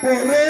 Correr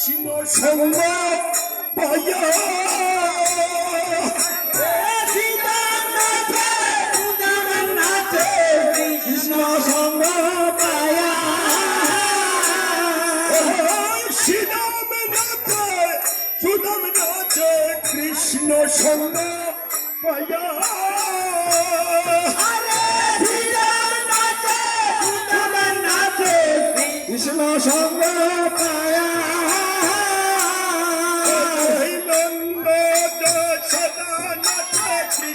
Krishna সঙ্গ কৃষ্ণ সঙ্গ পায়া শ্রীরাম নাথে সুদাম নাচে কৃষ্ণ সঙ্গ পায়া কৃষ্ণ সঙ্গ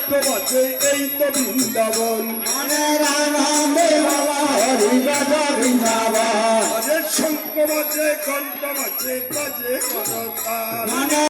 দেখতে পাচ্ছে এই তো বৃন্দাবন। মানে রাধে বাবা হরি রাধা শঙ্কর বাজে ঘণ্টা বাজে বাজে